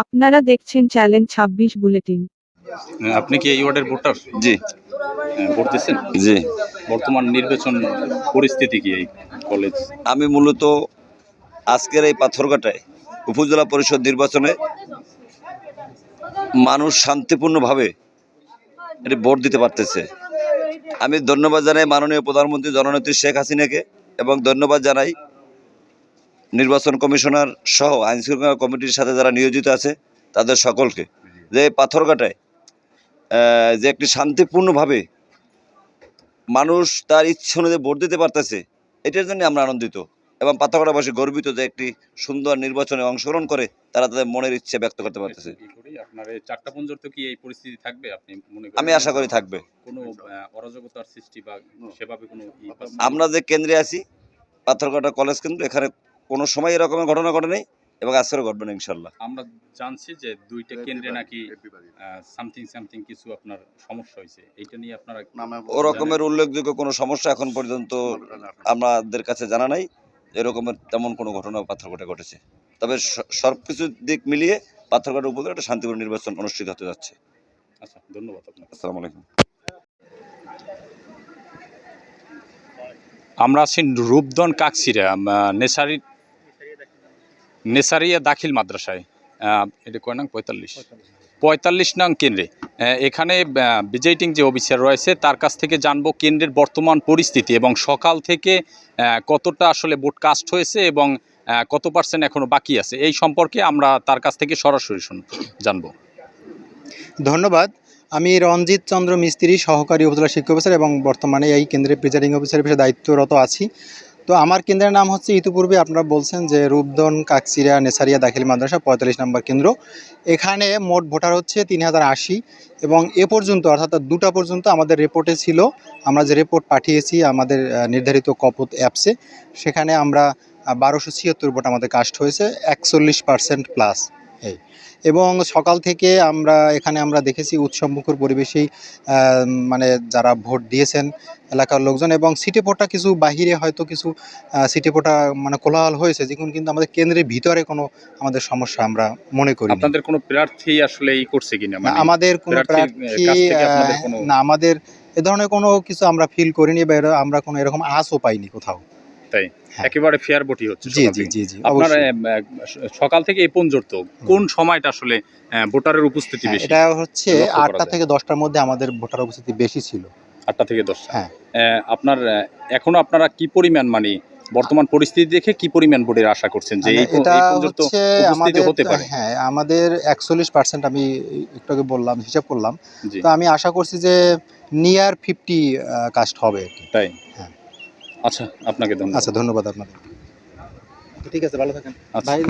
আপনারা দেখছেন চ্যালেঞ্জ ছাব্বিশ বুলেটিন। আপনি কি এই ওয়ার্ডের ভোটার? জি। হ্যাঁ, ভোট দিচ্ছেন? জি। বর্তমান নির্বাচন পরিস্থিতি কি এই কলেজ আমি মূলত আজকের এই পাথরঘাটায় উপজেলা পরিষদ নির্বাচনে মানুষ শান্তিপূর্ণভাবে এটি ভোট দিতে পারতেছে। আমি ধন্যবাদ জানাই মাননীয় প্রধানমন্ত্রী জননেত্রী শেখ হাসিনাকে এবং ধন্যবাদ জানাই নির্বাচন কমিশনার সহ আইন শৃঙ্খলা কমিটির সাথে যারা নিয়োজিত আছে তাদের সকলকে। যে পাথরঘাটায় যে একটি শান্তিপূর্ণভাবে মানুষ তার ইচ্ছে অনুযায়ী ভোট দিতে পারতেছে এটার জন্য আমরা আনন্দিত এবং পাথরঘাটাবাসী গর্বিত যে একটি সুন্দর নির্বাচনে অংশগ্রহণ করে তারা তাদের মনের ইচ্ছে ব্যক্ত করতে পারতেছে। আপনার চারটা পর্যন্ত কি এই পরিস্থিতি থাকবে আপনি আমি আশা করি থাকবে। কোনো আহ, সৃষ্টি বা সেভাবে কোনো আমরা যে কেন্দ্রে আছি পাথরঘাটা কলেজ কেন্দ্র এখানে কোনো সময় এরকমের ঘটনা ঘটে নেই এবং আজকেও ঘটবে না ইনশাল্লাহ আমরা জানছি যে দুইটা কেন্দ্রে নাকি সামথিং সামথিং কিছু আপনার সমস্যা হয়েছে। এইটা নিয়ে আপনারা ও রকমের উল্লেখযোগ্য কোনো সমস্যা এখন পর্যন্ত আমাদের কাছে জানা নাই। এরকমের তেমন কোনো ঘটনা পাথরঘাটা ঘটেছে। তবে সব কিছু দিক মিলিয়ে পাথরঘাটা উপজেলা একটা শান্তিপূর্ণ নির্বাচন অনুষ্ঠিত হতে যাচ্ছে। আচ্ছা ধন্যবাদ আপনাকে। আসসালামু আলাইকুম। আমরা আছি রূপদন কাকসিরা নেসারি নেসারিয়া দাখিল মাদ্রাসায় এটা কয় নং? পঁয়তাল্লিশ। পঁয়তাল্লিশ নং কেন্দ্রে। এখানে বিজেটিং যে অফিসার রয়েছে, তার কাছ থেকে জানব কেন্দ্রের বর্তমান পরিস্থিতি এবং সকাল থেকে কতটা আসলে ভোট কাস্ট হয়েছে এবং কত পার্সেন্ট এখনও বাকি আছে। এই সম্পর্কে আমরা তার কাছ থেকে সরাসরি শুন, জানব। ধন্যবাদ। আমি রঞ্জিত চন্দ্র মিস্ত্রি, সহকারী উপজেলা শিক্ষা অফিসার এবং বর্তমানে এই কেন্দ্রের প্রিজাইডিং অফিসার হিসেবে দায়িত্বরত আছি। তো আমার কেন্দ্রের নাম হচ্ছে ইতিপূর্বে আপনারা বলছেন যে রূপদন কাকচিরা নেসারিয়া দাখিল মাদ্রাসা, পঁয়তাল্লিশ নম্বর কেন্দ্র। এখানে মোট ভোটার হচ্ছে তিন হাজার আশি এবং এ পর্যন্ত, অর্থাৎ দুটা পর্যন্ত আমাদের রিপোর্টে ছিল। আমরা যে রিপোর্ট পাঠিয়েছি আমাদের নির্ধারিত কপত অ্যাপসে সেখানে আমরা বারোশো ছিয়াত্তর ভোট আমাদের কাস্ট হয়েছে, একচল্লিশ পার্সেন্ট প্লাস এই। এবং সকাল থেকে আমরা এখানে আমরা দেখেছি উৎসবমুখর পরিবেশেই মানে যারা ভোট দিয়েছেন এলাকার লোকজন এবং সিটি ভোটটা কিছু বাহিরে হয়তো কিছু সিটি ভোটা মানে কোলাহল হয়েছে যেগুলো কিন্তু আমাদের কেন্দ্রের ভিতরে কোনো আমাদের সমস্যা আমরা মনে করি আপনাদের কোনো প্রার্থী আসলে ই করছে কিনা? মানে আমাদের কোনো প্রার্থী না আমাদের এ ধরনের কোনো কিছু আমরা ফিল করিনি বা আমরা কোনো এরকম আশও পাইনি কোথাও। তাই? হ্যাঁ। একেবারে ফেয়ার ভোটই হচ্ছে জি জি। জি জি আপনার সকাল থেকে এই পর্যন্ত কোন সময়টা আসলে ভোটারের উপস্থিতি হ্যাঁ, বেশি? এটা হচ্ছে আটটা থেকে দশটার মধ্যে আমাদের ভোটার উপস্থিতি বেশি ছিল। আটটা থেকে দশটা। হ্যাঁ। আপনার এখনও আপনারা কি পরিমাণ মানে বর্তমান পরিস্থিতি দেখে কি পরিমাণ ভোটের আশা করছেন যে এই মানে এটা পর্যন্ত উপস্থিতি হতে পারে? হ্যাঁ আমাদের একচল্লিশ পার্সেন্ট আমি একটু আগে বললাম হিসাব করলাম। তো আমি আশা করছি যে নিয়ার ফিফটি কাস্ট হবে তাই? হ্যাঁ। আচ্ছা আপনাকে ধন্যবাদ। আচ্ছা ধন্যবাদ আপনাদের। ঠিক আছে ভালো থাকেন। আচ্ছা। ভাই